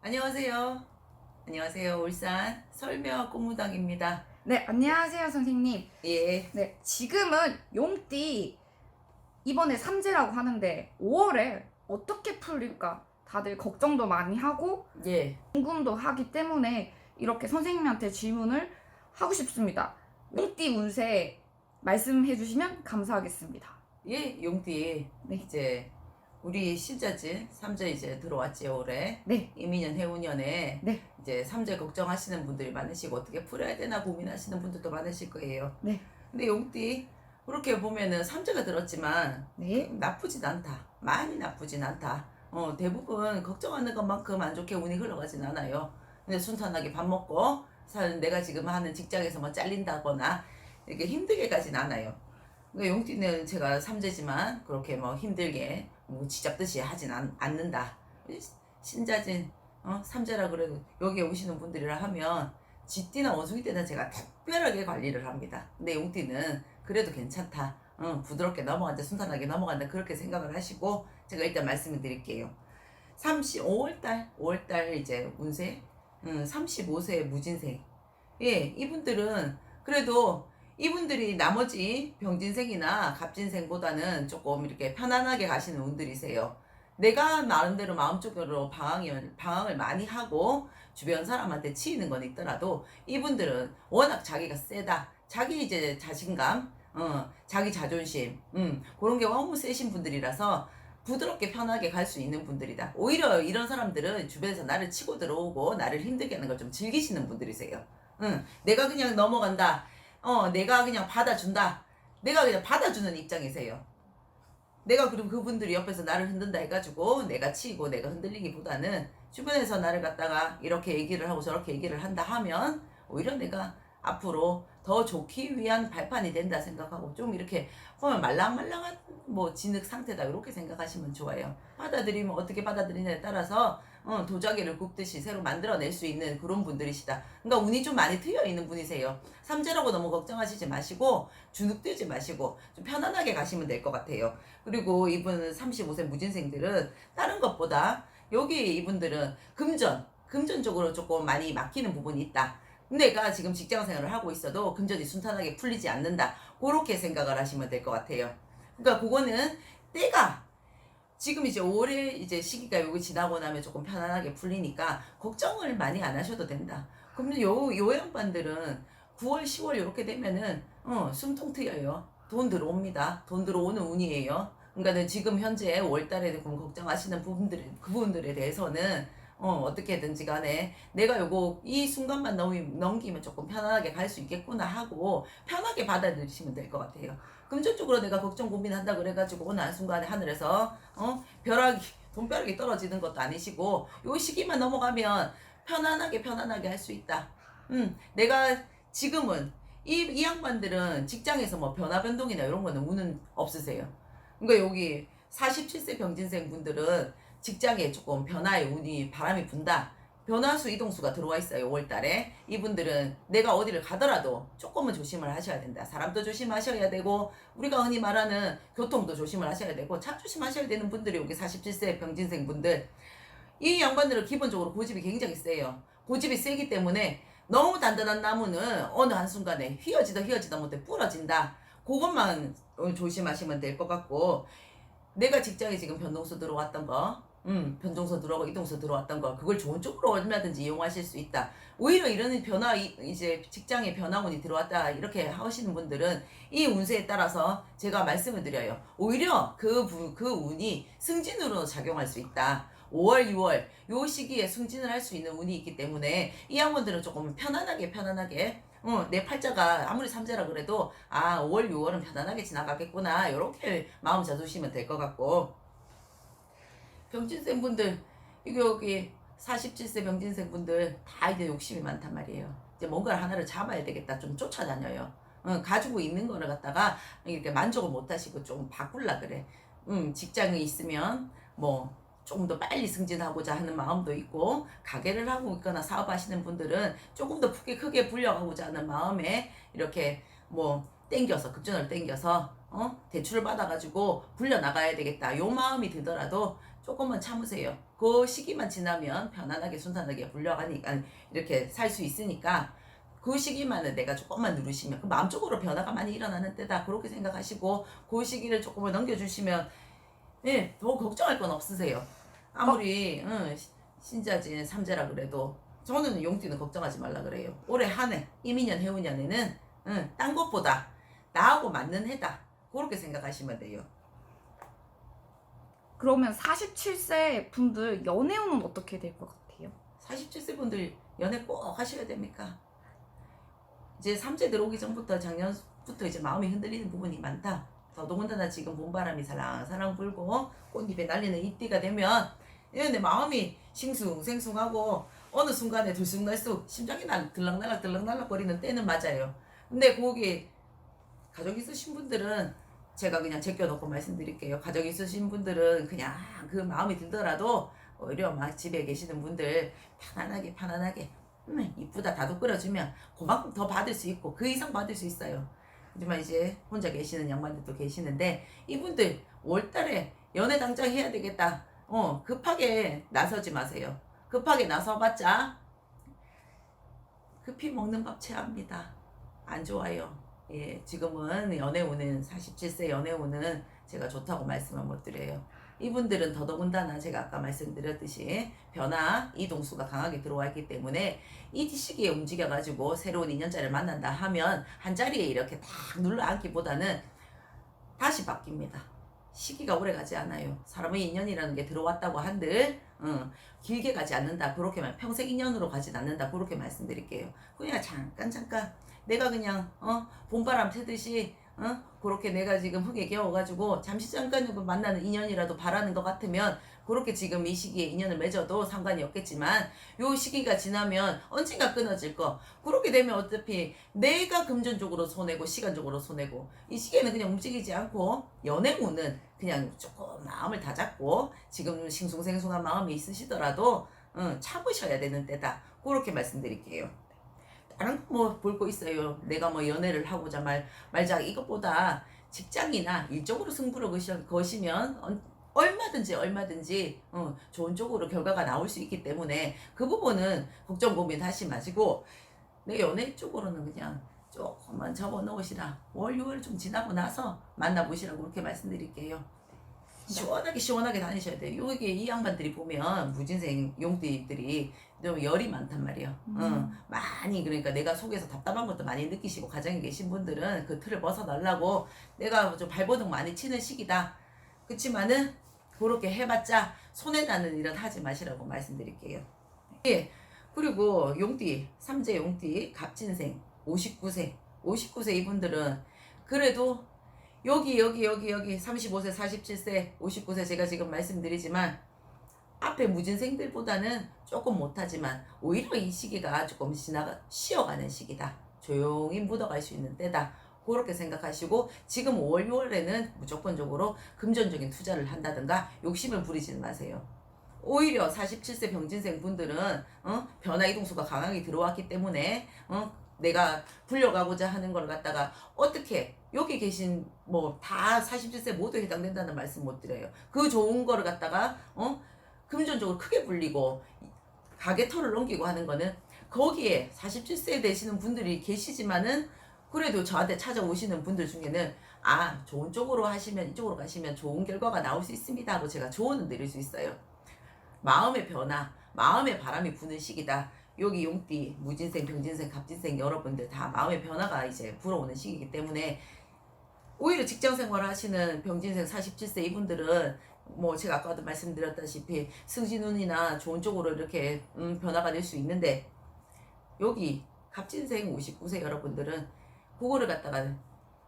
안녕하세요. 안녕하세요. 울산 설매화 꽃무당입니다. 네, 안녕하세요, 선생님. 예. 네, 지금은 용띠 이번에 삼재라고 하는데 5월에 어떻게 풀릴까 다들 걱정도 많이 하고 예. 궁금도 하기 때문에 이렇게 선생님한테 질문을 하고 싶습니다. 용띠 운세 말씀해 주시면 감사하겠습니다. 예, 용띠. 네. 이제 우리 신자진 삼재 이제 들어왔지요, 올해. 네, 이민년 해운년에 네. 이제 삼재 걱정하시는 분들이 많으시고 어떻게 풀어야 되나 고민하시는 분들도 많으실 거예요. 네. 근데 용띠 그렇게 보면은 삼재가 들었지만 네, 나쁘진 않다. 많이 나쁘진 않다. 어, 대부분 걱정하는 것만큼 안 좋게 운이 흘러가진 않아요. 근데 순탄하게 밥 먹고 사는 내가 지금 하는 직장에서 뭐 잘린다거나 이렇게 힘들게 가진 않아요. 그러니까 용띠는 제가 삼재지만 그렇게 뭐 힘들게 뭐 지잡듯이 하진 않, 않는다. 신자진 어? 삼재라 그래도 여기에 오시는 분들이라 하면 쥐띠나 원숭이 때는 제가 특별하게 관리를 합니다. 근데 용띠는 그래도 괜찮다. 어, 부드럽게 넘어간다, 순탄하게 넘어간다 그렇게 생각을 하시고 제가 일단 말씀을 드릴게요. 30, 5월달, 5월달 이제 운세, 음, 35세 무진생. 예, 이분들은 그래도 이분들이 나머지 병진생이나 갑진생보다는 조금 이렇게 편안하게 가시는 운들이세요. 내가 나름대로 마음적으로 방황을, 방황을 많이 하고 주변 사람한테 치이는 건 있더라도 이분들은 워낙 자기가 세다. 자기 이제 자신감, 어, 자기 자존심, 음, 그런 게 너무 세신 분들이라서 부드럽게 편하게 갈 수 있는 분들이다. 오히려 이런 사람들은 주변에서 나를 치고 들어오고 나를 힘들게 하는 걸 좀 즐기시는 분들이세요. 응, 내가 그냥 넘어간다. 어, 내가 그냥 받아준다. 내가 그냥 받아주는 입장이세요. 내가 그럼 그분들이 옆에서 나를 흔든다 해가지고 내가 치고 내가 흔들리기보다는 주변에서 나를 갖다가 이렇게 얘기를 하고 저렇게 얘기를 한다 하면 오히려 내가 앞으로 더 좋기 위한 발판이 된다 생각하고 좀 이렇게 보면 말랑말랑한 뭐 진흙 상태다 이렇게 생각하시면 좋아요. 받아들이면 어떻게 받아들이냐에 따라서 어, 도자기를 굽듯이 새로 만들어낼 수 있는 그런 분들이시다. 그러니까 운이 좀 많이 트여 있는 분이세요. 삼재라고 너무 걱정하시지 마시고 주눅들지 마시고 좀 편안하게 가시면 될 것 같아요. 그리고 이분 35세 무진생들은 다른 것보다 여기 이분들은 금전, 금전 쪽으로 조금 많이 막히는 부분이 있다. 내가 지금 직장 생활을 하고 있어도 금전이 순탄하게 풀리지 않는다. 그렇게 생각을 하시면 될 것 같아요. 그러니까 그거는 때가 지금 이제 올해 이제 시기가 여기 지나고 나면 조금 편안하게 풀리니까 걱정을 많이 안 하셔도 된다. 그러면 요, 요 양반들은 9월, 10월 이렇게 되면은 어, 숨통 트여요. 돈 들어옵니다. 돈 들어오는 운이에요. 그러니까 지금 현재 5월달에 그럼 걱정하시는 부분들, 그분들에 대해서는 어, 어떻게든지 간에 내가 요거 이 순간만 넘기, 넘기면 조금 편안하게 갈 수 있겠구나 하고 편하게 받아들이시면 될 것 같아요. 금전적으로 내가 걱정 고민한다 그래가지고 어느 한순간에 하늘에서 어 벼락이 돈벼락이 떨어지는 것도 아니시고 요 시기만 넘어가면 편안하게 편안하게 할 수 있다. 음 내가 지금은 이, 이 양반들은 직장에서 뭐 변화 변동이나 이런 거는 운은 없으세요. 그러니까 여기 47세 병진생 분들은 직장에 조금 변화의 운이 바람이 분다. 변화수 이동수가 들어와 있어요. 5월달에 이분들은 내가 어디를 가더라도 조금은 조심을 하셔야 된다. 사람도 조심하셔야 되고 우리가 흔히 말하는 교통도 조심을 하셔야 되고 차 조심하셔야 되는 분들이 여기 47세 병진생 분들 이 양반들은 기본적으로 고집이 굉장히 세요. 고집이 세기 때문에 너무 단단한 나무는 어느 한순간에 휘어지다 휘어지다 못해 부러진다. 그것만 어, 조심하시면 될 것 같고 내가 직장에 지금 변동수 들어왔던 거 음, 변동서 들어오고 이동서 들어왔던 거 그걸 좋은 쪽으로 얼마든지 이용하실 수 있다. 오히려 이런 변화 이- 이제 직장에 변화운이 들어왔다 이렇게 하시는 분들은 이 운세에 따라서 제가 말씀을 드려요. 오히려 그, 부- 그 운이 승진으로 작용할 수 있다. 5월, 6월 요 시기에 승진을 할 수 있는 운이 있기 때문에 이 양반들은 조금 편안하게 편안하게 어, 내 팔자가 아무리 삼재라 그래도 아 5월, 6월은 편안하게 지나가겠구나 이렇게 마음 잡으시면 될 것 같고 병진생 분들 이거 여기 47세 병진생 분들 다 이제 욕심이 많단 말이에요. 이제 뭔가를 하나를 잡아야 되겠다 좀 쫓아다녀요. 어, 가지고 있는 거를 갖다가 이렇게 만족을 못 하시고 좀 바꿀라 그래. 음, 직장에 있으면 뭐 조금 더 빨리 승진하고자 하는 마음도 있고 가게를 하고 있거나 사업하시는 분들은 조금 더 크게 크게 불려가고자 하는 마음에 이렇게 뭐 땡겨서 급전을 땡겨서 어 대출을 받아가지고 불려 나가야 되겠다 요 마음이 들더라도 조금만 참으세요. 그 시기만 지나면 편안하게 순탄하게 불려가니까 이렇게 살 수 있으니까 그 시기만은 내가 조금만 누르시면 그 마음적으로 변화가 많이 일어나는 때다 그렇게 생각하시고 그 시기를 조금만 넘겨주시면 예, 더 걱정할 건 없으세요. 아무리 응, 시- 신자진 삼재라 그래도 저는 용띠는 걱정하지 말라 그래요. 올해 한 해 이민년 해운년에는 응, 딴 것보다 나하고 맞는 해다 그렇게 생각하시면 돼요. 그러면 47세 분들 연애운은 어떻게 될 것 같아요? 47세 분들 연애 꼭 하셔야 됩니까? 이제 삼재 들어오기 전부터 작년부터 이제 마음이 흔들리는 부분이 많다. 더더군다나 지금 봄바람이 살랑살랑 불고 꽃잎에 날리는 이때가 되면 이런데 마음이 싱숭생숭하고 어느 순간에 들쑥날쑥 심장이 날 들락날락 들락날락 거리는 때는 맞아요. 근데 거기 가족 있으신 분들은 제가 그냥 제껴놓고 말씀드릴게요. 가족 있으신 분들은 그냥 그 마음이 들더라도 오히려 막 집에 계시는 분들 편안하게 편안하게 음, 이쁘다 다도 끓여주면 그만큼 더 받을 수 있고 그 이상 받을 수 있어요. 하지만 이제 혼자 계시는 양반들도 계시는데 이분들 5월달에 연애 당장 해야 되겠다. 어 급하게 나서지 마세요. 급하게 나서봤자 급히 먹는 밥 체합니다. 안 좋아요. 예, 지금은 연애운은 47세 연애운은 제가 좋다고 말씀을 못 드려요. 이분들은 더더군다나 제가 아까 말씀드렸듯이 변화 이동수가 강하게 들어와 있기 때문에 이 시기에 움직여가지고 새로운 인연자를 만난다 하면 한 자리에 이렇게 딱 눌러 앉기보다는 다시 바뀝니다. 시기가 오래 가지 않아요. 사람의 인연이라는 게 들어왔다고 한들 응, 길게 가지 않는다. 그렇게만 평생 인연으로 가진 않는다. 그렇게 말씀드릴게요. 그냥 잠깐 잠깐 내가 그냥 어 봄바람 새듯이 어 그렇게 내가 지금 흙에 겨워가지고 잠시 잠깐 만나는 인연이라도 바라는 것 같으면 그렇게 지금 이 시기에 인연을 맺어도 상관이 없겠지만 요 시기가 지나면 언젠가 끊어질 거. 그렇게 되면 어차피 내가 금전적으로 손해고 시간적으로 손해고 이 시기에는 그냥 움직이지 않고 연애운은 그냥 조금 마음을 다잡고 지금 싱숭생숭한 마음이 있으시더라도 응, 참으셔야 되는 때다. 그렇게 말씀드릴게요 다른 거뭐 볼 거 있어요. 내가 뭐 연애를 하고자 말 말자. 이것보다 직장이나 일적으로 승부를 거시- 거시면 언- 얼마든지 얼마든지 어, 좋은 쪽으로 결과가 나올 수 있기 때문에 그 부분은 걱정 고민 하지 마시고 내 연애 쪽으로는 그냥 조금만 접어 넣으시라. 5월 6월 좀 지나고 나서 만나보시라고 그렇게 말씀드릴게요 시원하게 시원하게 다니셔야 돼요 여기 이 양반들이 보면 무진생 용띠들이 좀 열이 많단 말이에요 음. 응, 많이 그러니까 내가 속에서 답답한 것도 많이 느끼시고 가정에 계신 분들은 그 틀을 벗어나려고 내가 좀 발버둥 많이 치는 시기다 그렇지만은 그렇게 해봤자 손해나는 일은 하지 마시라고 말씀드릴게요. 예. 그리고 용띠, 삼재 용띠, 갑진생, 59세, 59세 이분들은 그래도 여기 여기 여기 여기 35세, 47세, 59세 제가 지금 말씀드리지만 앞에 무진생들보다는 조금 못하지만 오히려 이 시기가 조금 지나가 쉬어가는 시기다. 조용히 묻어갈 수 있는 때다. 그렇게 생각하시고 지금 5월 6월에는 무조건적으로 금전적인 투자를 한다든가 욕심을 부리지는 마세요. 오히려 47세 병진생 분들은 어? 변화 이동수가 강하게 들어왔기 때문에 어? 내가 불려가고자 하는 걸 갖다가 어떻게 여기 계신 뭐 다 47세 모두 해당된다는 말씀 못 드려요. 그 좋은 거를 갖다가 어? 금전적으로 크게 불리고 가게터를 넘기고 하는 거는 거기에 47세 되시는 분들이 계시지만은 그래도 저한테 찾아오시는 분들 중에는 아 좋은 쪽으로 하시면 이쪽으로 가시면 좋은 결과가 나올 수 있습니다 하고 제가 조언을 드릴 수 있어요 마음의 변화 마음의 바람이 부는 시기다 여기 용띠 무진생 병진생 갑진생 여러분들 다 마음의 변화가 이제 불어오는 시기이기 때문에 오히려 직장 생활 하시는 병진생 47세 이분들은 뭐 제가 아까도 말씀드렸다시피 승진운이나 좋은 쪽으로 이렇게 음, 변화가 될 수 있는데 여기 갑진생 59세 여러분들은 그거를 갖다가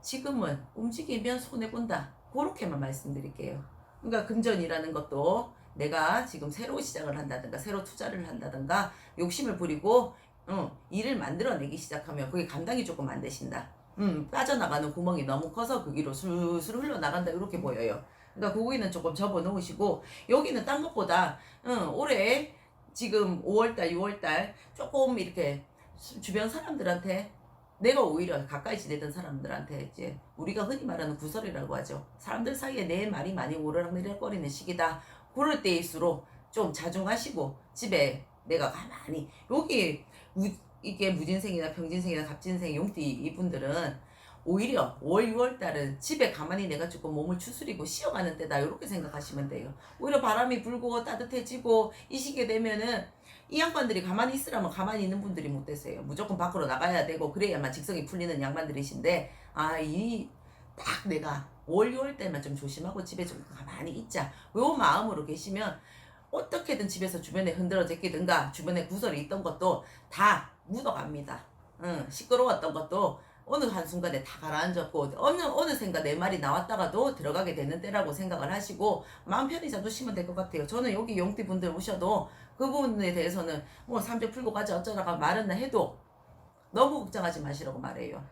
지금은 움직이면 손해 본다. 그렇게만 말씀드릴게요. 그러니까 금전이라는 것도 내가 지금 새로 시작을 한다든가 새로 투자를 한다든가 욕심을 부리고 어, 일을 만들어내기 시작하면 그게 감당이 조금 안 되신다. 음, 빠져나가는 구멍이 너무 커서 그 길로 술술 흘러나간다 이렇게 보여요. 그러니까 거기는 조금 접어 놓으시고 여기는 딴 것보다 응, 올해 지금 5월달 6월달 조금 이렇게 수- 주변 사람들한테 내가 오히려 가까이 지내던 사람들한테 이제 우리가 흔히 말하는 구설이라고 하죠. 사람들 사이에 내 말이 많이 오르락내리락 거리는 시기다. 그럴 때일수록 좀 자중하시고 집에 내가 가만히 여기 무, 이게 무진생이나 병진생이나 갑진생 용띠 이분들은 오히려 5월 6월 달은 집에 가만히 내가 조금 몸을 추스리고 쉬어가는 때다 이렇게 생각하시면 돼요. 오히려 바람이 불고 따뜻해지고 이 시기에 되면은 이 양반들이 가만히 있으라면 가만히 있는 분들이 못 되세요. 무조건 밖으로 나가야 되고 그래야만 직성이 풀리는 양반들이신데 아이 딱 내가 5 월 6월 때만 좀 조심하고 집에 좀 가만히 있자. 요 마음으로 계시면 어떻게든 집에서 주변에 흔들어 제끼든가 주변에 구설이 있던 것도 다 묻어갑니다. 응, 시끄러웠던 것도 어느 한순간에 다 가라앉았고 어느 어느샌가 내 말이 나왔다가도 들어가게 되는 때라고 생각을 하시고 마음 편히 잡으시면 될 것 같아요. 저는 여기 용띠 분들 오셔도 그 부분에 대해서는 뭐 삼재 풀고 가자 어쩌라가 말은 해도 너무 걱정하지 마시라고 말해요.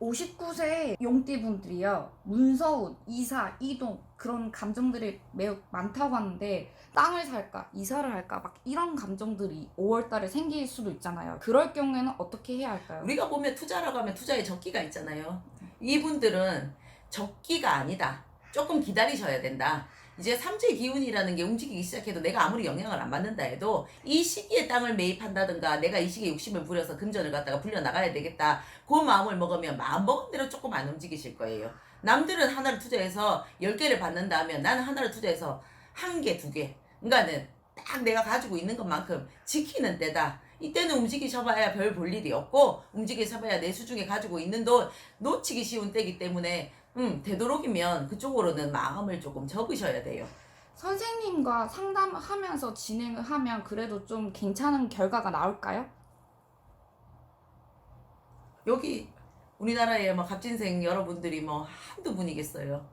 59세 용띠분들이요. 문서운, 이사, 이동 그런 감정들이 매우 많다고 하는데 땅을 살까, 이사를 할까 막 이런 감정들이 5월 달에 생길 수도 있잖아요. 그럴 경우에는 어떻게 해야 할까요? 우리가 보면 투자라고 하면 투자에 적기가 있잖아요. 이분들은 적기가 아니다. 조금 기다리셔야 된다. 이제 삼재 기운이라는 게 움직이기 시작해도 내가 아무리 영향을 안 받는다 해도 이 시기에 땅을 매입한다든가 내가 이 시기에 욕심을 부려서 금전을 갖다가 불려 나가야 되겠다. 그 마음을 먹으면 마음 먹은 대로 조금 안 움직이실 거예요. 남들은 하나를 투자해서 10개를 받는다 하면 나는 하나를 투자해서 한 개, 두 개. 그러니까는 딱 내가 가지고 있는 것만큼 지키는 때다. 이때는 움직이셔봐야 별 볼 일이 없고 움직이셔봐야 내 수중에 가지고 있는 돈 놓치기 쉬운 때기 때문에 음 되도록이면 그쪽으로는 마음을 조금 접으셔야 돼요. 선생님과 상담하면서 진행을 하면 그래도 좀 괜찮은 결과가 나올까요? 여기 우리나라에 뭐 갑진생 여러분들이 뭐 한두 분이겠어요.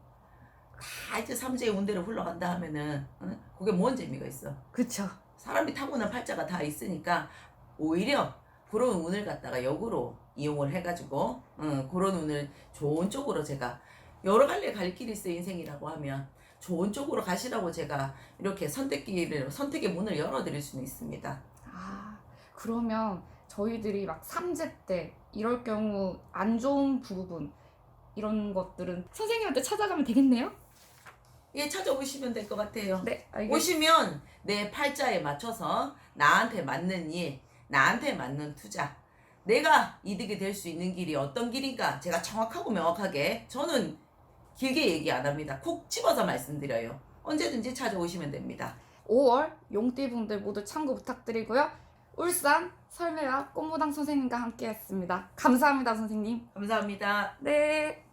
다 이제 삼재의 운대로 흘러간다 하면은 응? 그게 뭔 재미가 있어? 그쵸. 사람이 타고난 팔자가 다 있으니까 오히려 그런 운을 갖다가 역으로 이용을 해가지고 응, 그런 운을 좋은 쪽으로 제가 여러 갈래 갈 길이 있어 인생이라고 하면 좋은 쪽으로 가시라고 제가 이렇게 선택기를 선택의 문을 열어드릴 수는 있습니다. 아, 그러면 저희들이 막 삼재 때 이럴 경우 안 좋은 부분 이런 것들은 선생님한테 찾아가면 되겠네요? 예, 찾아오시면 될 것 같아요. 네, 알겠습니다. 오시면 내 팔자에 맞춰서 나한테 맞는 일, 나한테 맞는 투자, 내가 이득이 될 수 있는 길이 어떤 길인가 제가 정확하고 명확하게 저는 길게 얘기 안 합니다. 콕 집어서 말씀드려요. 언제든지 찾아오시면 됩니다. 5월 용띠분들 모두 참고 부탁드리고요. 울산 설매와 꽃무당 선생님과 함께했습니다. 감사합니다, 선생님. 감사합니다. 네.